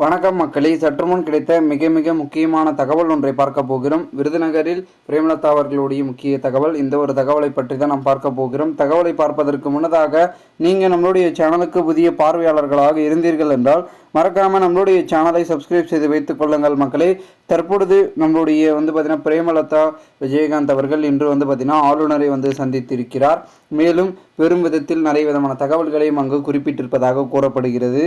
வணக்கம் மக்களே. சற்று முன் கிடைத்த மிக மிக முக்கியமான தகவல் ஒன்றை பார்க்க போகிறோம். விருதுநகரில் பிரேமலதா அவர்களுடைய முக்கிய தகவல். இந்த ஒரு தகவலை பற்றி தான் நாம் பார்க்க போகிறோம். தகவலை பார்ப்பதற்கு முன்னதாக நீங்கள் நம்மளுடைய சேனலுக்கு புதிய பார்வையாளர்களாக இருந்தீர்கள் என்றால் மறக்காம நம்மளுடைய சேனலை சப்ஸ்கிரைப் செய்து வைத்துக் கொள்ளுங்கள் மக்களே. தற்பொழுது நம்மளுடைய வந்து பார்த்தீங்கன்னா பிரேமலதா விஜயகாந்த் அவர்கள் இன்று வந்து பார்த்தீங்கன்னா ஆளுநரை வந்து சந்தித்திருக்கிறார். மேலும் பெரும் விதத்தில் நிறைய விதமான தகவல்களையும் அங்கு குறிப்பிட்டிருப்பதாக கூறப்படுகிறது.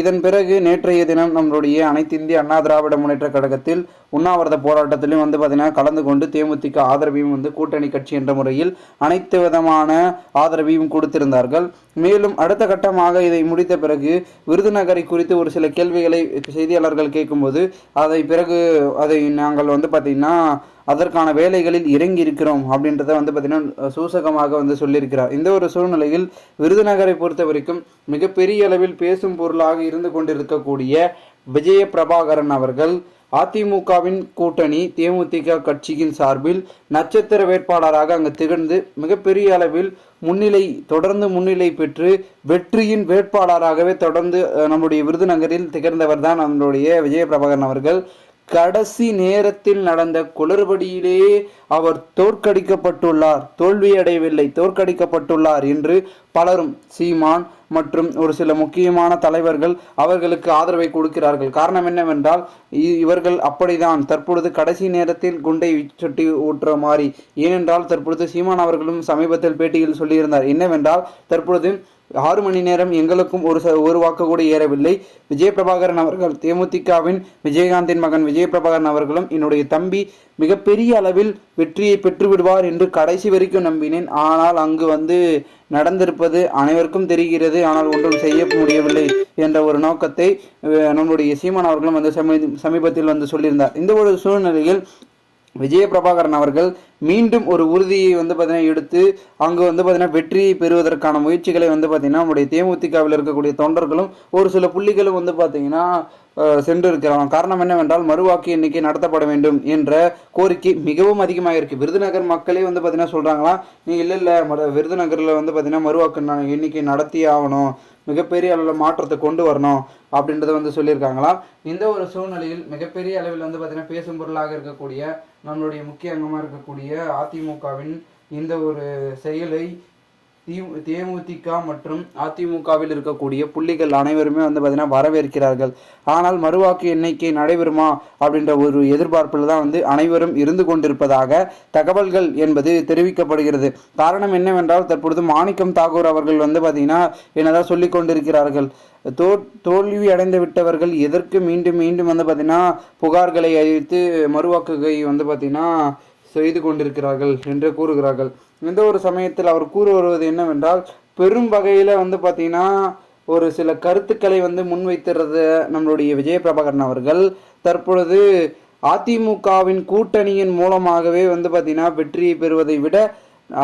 இதன் பிறகு நேற்றைய தினம் நம்மளுடைய அனைத்து இந்திய அண்ணா திராவிட முன்னேற்ற கழகத்தில் உண்ணாவிரத போராட்டத்திலும் வந்து பார்த்தீங்கன்னா கலந்து கொண்டு தேமுதிக ஆதரவையும் வந்து கூட்டணி கட்சி என்ற முறையில் அனைத்து விதமான ஆதரவையும் கொடுத்திருந்தார்கள். மேலும் அடுத்த கட்டமாக இதை முடித்த பிறகு விருதுநகரை குறித்து ஒரு சில கேள்விகளை செய்தியாளர்கள் கேட்கும்போது அதை பிறகு அதை நாங்கள் வந்து பார்த்திங்கன்னா அதற்கான வேலைகளில் இறங்கி இருக்கிறோம் அப்படின்றத வந்து பார்த்திங்கன்னா சூசகமாக வந்து சொல்லியிருக்கிறார். இந்த ஒரு சூழ்நிலையில் விருதுநகரை பொறுத்த வரைக்கும் மிகப்பெரிய அளவில் பேசும் பொருளாக இருந்து கொண்டிருக்கக்கூடிய விஜய பிரபாகரன் அவர்கள் அதிமுகவின் கூட்டணி தேமுதிக கட்சியின் சார்பில் நட்சத்திர வேட்பாளராக அங்கு திகழ்ந்து மிகப்பெரிய அளவில் முன்னிலை தொடர்ந்து முன்னிலை பெற்று வெற்றியின் வேட்பாளராகவே தொடர்ந்து நம்முடைய விருதுநகரில் திகழ்ந்தவர் தான் நம்மளுடைய விஜயபிரபாகரன் அவர்கள். கடைசி நேரத்தில் நடந்த குளறுபடியிலே அவர் தோற்கடிக்கப்பட்டுள்ளார். தோல்வியடையவில்லை. தோற்கடிக்கப்பட்டுள்ளார் என்று பலரும் சீமான் மற்றும் ஒரு சில முக்கியமான தலைவர்கள் அவர்களுக்கு ஆதரவை கொடுக்கிறார்கள். காரணம் என்னவென்றால் இ- இவர்கள் அப்படிதான். தற்பொழுது கடைசி நேரத்தில் குண்டை சுட்டி ஊற்ற மாதிரி ஏனென்றால் தற்பொழுது சீமான் அவர்களும் சமீபத்தில் பேட்டியில் சொல்லியிருந்தார். என்னவென்றால் தற்பொழுது ஆறு மணி நேரம் எங்களுக்கும் ஒரு ச- ஒரு வாக்கு கூட ஏறவில்லை. விஜயபிரபாகரன் அவர்கள் தேமுதிகவின் விஜயகாந்தின் மகன் விஜயபிரபாகரன் அவர்களும் என்னுடைய தம்பி மிகப்பெரிய அளவில் வெற்றியை பெற்றுவிடுவார் என்று கடைசி வரைக்கும் நம்பினேன். ஆனால் அங்கு வந்து நடந்திருப்பது அனைவருக்கும் தெரிகிறது. ஆனால் ஒன்றும் செய்ய முடியவில்லை என்ற ஒரு நோக்கத்தை நம்முடைய சீமான் அவர்களும் வந்து சமீ சமீபத்தில் வந்து சொல்லியிருந்தார். இந்த ஒரு சூழ்நிலையில் விஜய பிரபாகரன் அவர்கள் மீண்டும் ஒரு உறுதியை வந்து பார்த்தீங்கன்னா எடுத்து அங்கு வந்து பார்த்தீங்கன்னா வெற்றியை பெறுவதற்கான முயற்சிகளை வந்து பார்த்தீங்கன்னா நம்முடைய தேமுதிகவில் இருக்கக்கூடிய தொண்டர்களும் ஒரு சில புள்ளிகளும் வந்து பார்த்தீங்கன்னா சென்றிருக்கிறான். காரணம் என்னவென்றால் மறுவாக்கு எண்ணிக்கை நடத்தப்பட வேண்டும் என்ற கோரிக்கை மிகவும் அதிகமாக இருக்குது விருதுநகர் மக்களே வந்து பார்த்தீங்கன்னா சொல்கிறாங்களா நீ இல்லை இல்லை மறு விருதுநகரில் வந்து பார்த்தீங்கன்னா மறுவாக்கு ந- எண்ணிக்கை நடத்தியே ஆகணும். மிகப்பெரிய அளவில் மாற்றத்தை கொண்டு வரணும். அப்படின்றத வந்து சொல்லியிருக்காங்களாம். இந்த ஒரு சூழ்நிலையில் மிகப்பெரிய அளவில் வந்து பார்த்தீங்கன்னா பேசும் பொருளாக இருக்கக்கூடிய நம்மளுடைய முக்கிய அங்கமாக இருக்கக்கூடிய அதிமுகவின் இந்த ஒரு செயலை தி- தேமுதிக மற்றும் அதிமுகவில் இருக்கக்கூடிய புள்ளிகள் அனைவருமே வந்து பார்த்தீங்கன்னா வரவேற்கிறார்கள். ஆனால் மறுவாக்கு எண்ணிக்கை நடைபெறுமா அப்படின்ற ஒரு எதிர்பார்ப்பில் தான் வந்து அனைவரும் இருந்து கொண்டிருப்பதாக தகவல்கள் என்பது தெரிவிக்கப்படுகிறது. காரணம் என்னவென்றால் தற்பொழுது மாணிக்கம் தாகூர் அவர்கள் வந்து பார்த்தீங்கன்னா என்னதான் சொல்லிக் கொண்டிருக்கிறார்கள். தோ தோல்வி அடைந்து விட்டவர்கள் எதற்கு மீண்டும் மீண்டும் வந்து பார்த்தீங்கன்னா புகார்களை அழித்து மறுவாக்குகை வந்து பார்த்தீங்கன்னா செய்து கொண்டிருக்கிறார்கள் என்று கூறுகிறார்கள். இந்த ஒரு சமயத்தில் அவர் கூறு வருவது என்னவென்றால் பெரும் வகையில் வந்து பார்த்தீங்கன்னா ஒரு சில கருத்துக்களை வந்து முன்வைத்திருந்த நம்மளுடைய விஜய பிரபாகரன் அவர்கள் தற்பொழுது அதிமுகவின் கூட்டணியின் மூலமாகவே வந்து பார்த்தீங்கன்னா வெற்றியை பெறுவதை விட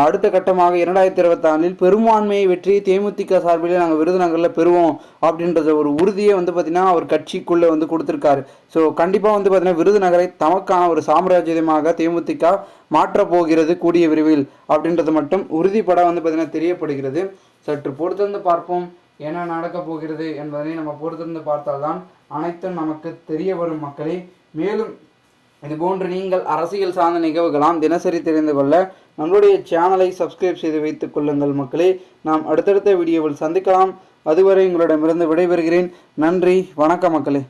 அடுத்த கட்டமாக இரண்டாயிரத்தி இருபத்தாறில் பெரும்பான்மையை வெற்றி தேமுதிக சார்பில் நாங்கள் விருதுநகரில் பெறுவோம் அப்படின்றத ஒரு உறுதியை வந்து பார்த்தீங்கன்னா அவர் கட்சிக்குள்ளே வந்து கொடுத்துருக்காரு. ஸோ கண்டிப்பாக வந்து பார்த்திங்கன்னா விருதுநகரை தமக்கான ஒரு சாம்ராஜ்யமாக தேமுதிக மாற்றப் போகிறது கூடிய விரைவில் அப்படின்றது மட்டும் உறுதிப்பட வந்து பார்த்திங்கன்னா தெரியப்படுகிறது. சற்று பொறுத்திருந்து பார்ப்போம் என்ன நடக்கப் போகிறது என்பதனை நம்ம பொறுத்திருந்து பார்த்தால்தான் அனைத்தும் நமக்கு தெரிய வரும் மக்களை. மேலும் இது போன்று நீங்கள் அரசியல் சார்ந்த நிகழ்வுகளாம் தினசரி தெரிந்து கொள்ள நம்மளுடைய சேனலை சப்ஸ்கிரைப் செய்து வைத்துக் கொள்ளுங்கள் மக்களே. நாம் அடுத்தடுத்த வீடியோவில் சந்திக்கலாம். அதுவரை உங்களிடமிருந்து விடைபெறுகிறேன். நன்றி. வணக்கம் மக்களே.